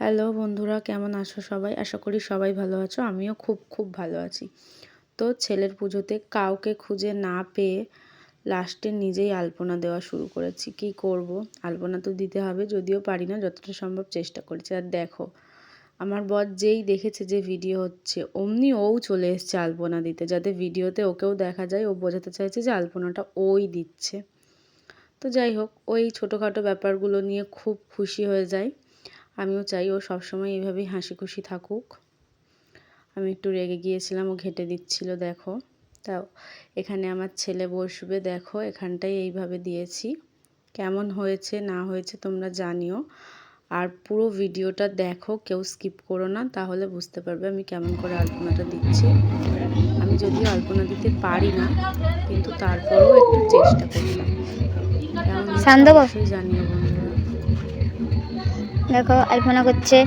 Hello বন্ধুরা, কেমন আছো সবাই? আশা করি সবাই ভালো আছো। আমিও খুব খুব ভালো আছি। তো ছেলের পুজোতে কাউকে খুঁজে না পেয়ে লাস্টে নিজেই আলপনা দেওয়া শুরু করেছি। কি করব? আলপনা তো দিতে হবে, যদিও পারি না, যতটা সম্ভব চেষ্টা করেছি। আর দেখো, আমার বর যেই দেখেছে যে ভিডিও হচ্ছে, অমনি ওও চলে এসছে আলপনা দিতে, যাতে ভিডিওতে ওকেও দেখা যায়, ও বোঝাতে চাইছে যে আলপনাটা ওই দিচ্ছে। তো যাই হোক, ওই ছোটোখাটো ব্যাপারগুলো নিয়ে খুব খুশি হয়ে যায় আমিও চাই ও সবসময় এইভাবেই হাসি খুশি থাকুক। আমি একটু রেগে গিয়েছিলাম ও ঘেটে দিচ্ছিল দেখো তাও এখানে আমার ছেলে বসবে দেখো এখানটাই এইভাবে দিয়েছি। কেমন হয়েছে না হয়েছে তোমরা জানিও। আর পুরো ভিডিওটা দেখো কেউ স্কিপ করো না তাহলে বুঝতে পারবে আমি কেমন করে আলপনাটা দিচ্ছি। আমি যদিও আলপনা দিতে পারি না কিন্তু তারপরেও একটু চেষ্টা করলাম। কেমন জানিও বন্ধুরা। দেখো আলপনা করছে।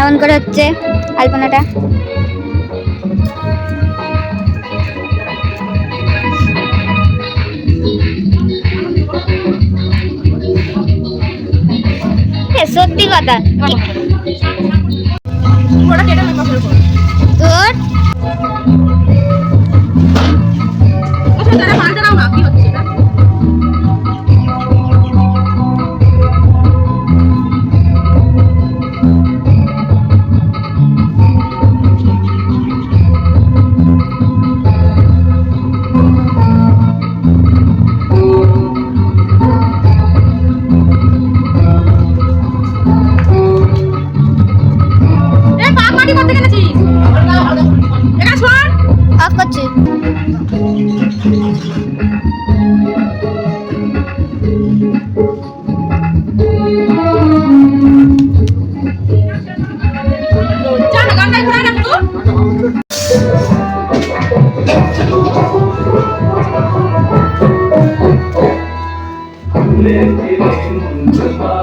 এমন করে হচ্ছে আলপনাটা। সত্যি কথা। তোর కాకొచ్చు Let it in the fire.